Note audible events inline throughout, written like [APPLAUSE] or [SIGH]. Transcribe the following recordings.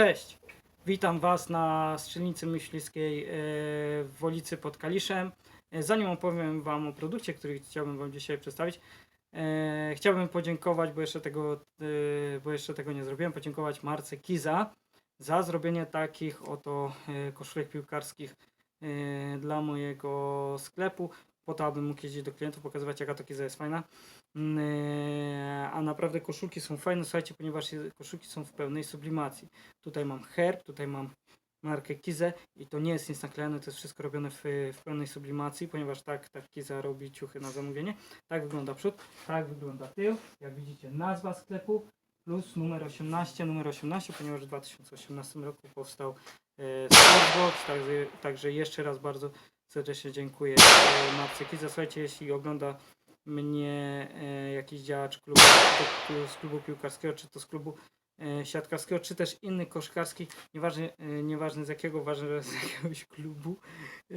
Cześć! Witam Was na strzelnicy myśliwskiej e, w Wolicy pod Kaliszem. E, Zanim opowiem Wam o produkcie, który chciałbym Wam dzisiaj przedstawić, e, chciałbym podziękować, bo jeszcze tego, bo jeszcze tego nie zrobiłem, podziękować Marce Kiza za zrobienie takich oto koszulek piłkarskich dla mojego sklepu, po to, abym mógł jeździć do klientów, pokazywać jaka to Kiza jest fajna. Mm, e, A naprawdę koszulki są fajne, słuchajcie, ponieważ koszulki są w pełnej sublimacji. Tutaj mam herb, tutaj mam markę Kizę i to nie jest nic naklejone, to jest wszystko robione w, w pełnej sublimacji, ponieważ tak, tak Kiza robi ciuchy na zamówienie. Tak wygląda przód, tak wygląda tył. Jak widzicie nazwa sklepu plus numer 18, numer 18, ponieważ w 2018 roku powstał e, także, także jeszcze raz bardzo serdecznie dziękuję e, Marce Kiza. Słuchajcie, jeśli ogląda mnie e, jakiś działacz klubu, z klubu piłkarskiego, czy to z klubu e, siatkarskiego, czy też inny koszkarski, nieważne, e, nieważne z jakiego, ważne, że z jakiegoś klubu e,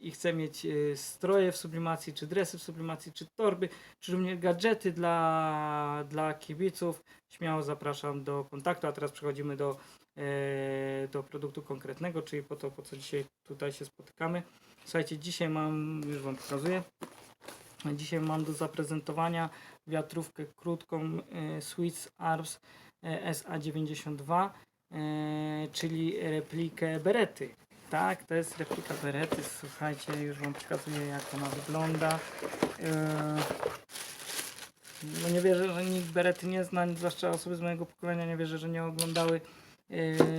i chce mieć e, stroje w sublimacji, czy dresy w sublimacji, czy torby, czy również gadżety dla, dla kibiców, śmiało zapraszam do kontaktu, a teraz przechodzimy do, e, do produktu konkretnego, czyli po to, po co dzisiaj tutaj się spotykamy. Słuchajcie, dzisiaj mam, już Wam pokazuję, Dzisiaj mam do zaprezentowania wiatrówkę krótką e, Swiss Arms e, SA92, e, czyli replikę Berety. Tak, to jest replika Berety. Słuchajcie, już Wam pokazuję jak ona wygląda. E, No nie wierzę, że nikt Berety nie zna, zwłaszcza osoby z mojego pokolenia nie wierzę, że nie oglądały e,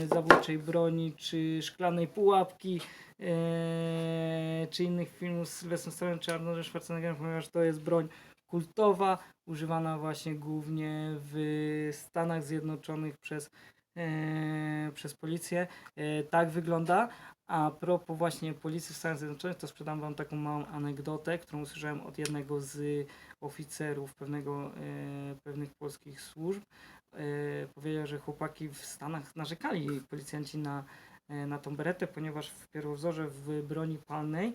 zabójczej broni czy szklanej pułapki e, czy innych filmów z Sylwestrem Stallone czy Arnoldem Schwarzeneggerem, ponieważ to jest broń kultowa, używana właśnie głównie w Stanach Zjednoczonych przez, e, przez policję. E, tak wygląda. A propos właśnie policji w Stanach Zjednoczonych, to sprzedam Wam taką małą anegdotę, którą usłyszałem od jednego z oficerów pewnego, e, pewnych polskich służb. E, powiedział, że chłopaki w Stanach narzekali, policjanci na, e, na tą beretę, ponieważ w pierwowzorze w broni palnej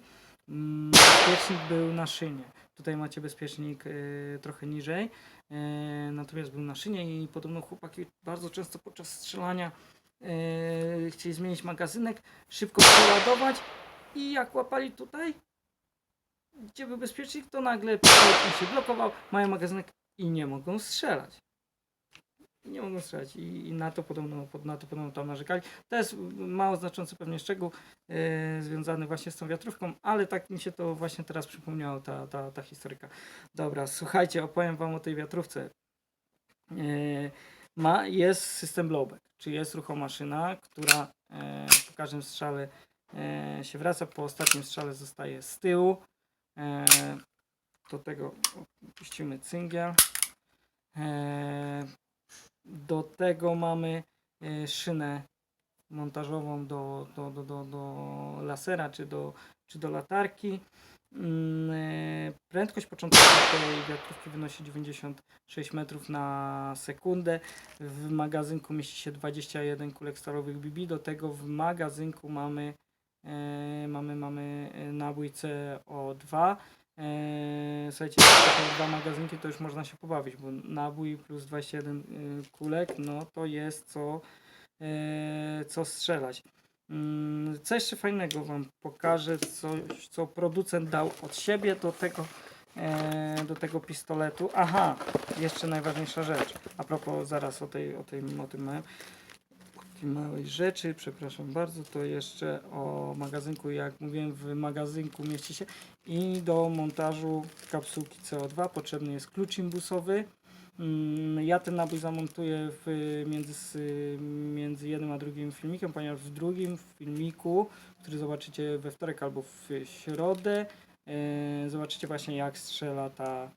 mm, bezpiecznik był na szynie. Tutaj macie bezpiecznik e, trochę niżej, natomiast był na szynie i podobno chłopaki bardzo często podczas strzelania chcieli zmienić magazynek, szybko przeładować i jak łapali tutaj, gdzie był bezpiecznik, to nagle się blokował, mają magazynek i nie mogą strzelać. Nie mogą strzelać i, i na to podobno pod- na to podobno tam narzekali. To jest mało znaczący pewnie szczegół e, związany właśnie z tą wiatrówką, ale tak mi się to właśnie teraz przypomniało ta, ta, ta historyka. Dobra, słuchajcie, opowiem wam o tej wiatrówce. E, ma, jest system blowback, czyli jest ruchoma maszyna, która e, po każdym strzale e, się wraca, po ostatnim strzale zostaje z tyłu. E, do tego puścimy cyngiel. Do tego mamy e, szynę montażową do, do, do, do, do lasera czy do, czy do latarki. Mm, e, Prędkość początkowa tej wiatrówki wynosi 96 metrów na sekundę. W magazynku mieści się 21 kulek stalowych BB. Do tego w magazynku mamy e, mamy, mamy nabój CO2. E, słuchajcie, jak są dwa magazynki, to już można się pobawić, bo nabój plus 21 y, kulek, no to jest co, e, co strzelać. Mm, Co jeszcze fajnego Wam pokażę, coś co producent dał od siebie do tego, e, do tego pistoletu. Aha, jeszcze najważniejsza rzecz. A propos zaraz o tej, o tej, o tym małym, małej rzeczy, przepraszam bardzo, to jeszcze o magazynku, jak mówiłem, w magazynku mieści się i do montażu kapsułki CO2 potrzebny jest klucz imbusowy. Mm, Ja ten nabój zamontuję w, między, między jednym a drugim filmikiem, ponieważ w drugim filmiku, który zobaczycie we wtorek albo w środę, e, zobaczycie właśnie jak strzela ta,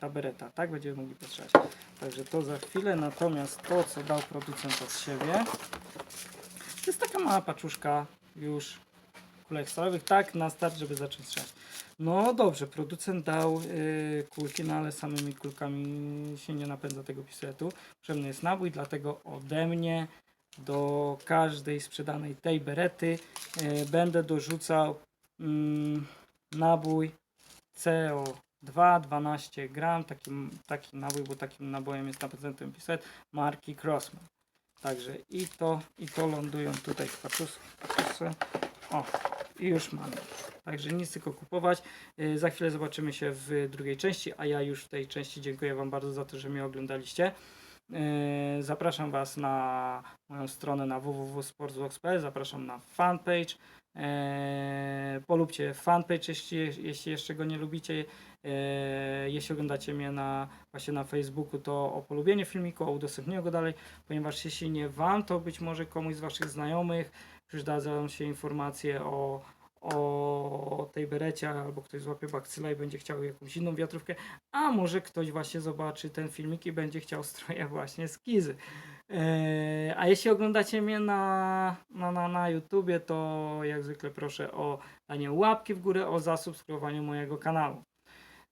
ta bereta. Tak będziemy mogli postrzelać. Także to za chwilę. Natomiast to, co dał producent od siebie, to jest taka mała paczuszka już kulek stalowych, tak na start, żeby zacząć strzelać. No dobrze, producent dał y, kulki, no ale samymi kulkami się nie napędza tego pistoletu. Potrzebny jest nabój, dlatego ode mnie do każdej sprzedanej tej berety y, będę dorzucał mm, nabój CO2 12 gram, taki, taki nabój, bo takim nabojem jest napędzany ten pistolet marki Crossman. Także i to, i to lądują tutaj w patus- patusy. O, i już mamy. Także nic tylko kupować. Yy, Za chwilę zobaczymy się w drugiej części, a ja już w tej części dziękuję Wam bardzo za to, że mnie oglądaliście. Yy, Zapraszam Was na moją stronę na www.sportsbox.pl, zapraszam na fanpage. Eee, polubcie fanpage, jeśli, jeśli jeszcze go nie lubicie. Eee, jeśli oglądacie mnie na, właśnie na Facebooku, to o polubienie filmiku, o udostępnieniu go dalej, ponieważ jeśli nie Wam, to być może komuś z Waszych znajomych przydadzą się informacje o, o tej berecie, albo ktoś złapie bakcyla i będzie chciał jakąś inną wiatrówkę, a może ktoś właśnie zobaczy ten filmik i będzie chciał stroja [LAUGHS] właśnie z Kizy. Eee, a jeśli oglądacie mnie na, na, na, na YouTubie, to jak zwykle proszę o danie łapki w górę, o zasubskrybowanie mojego kanału.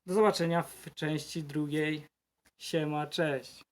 Do zobaczenia w części drugiej. Siema, cześć.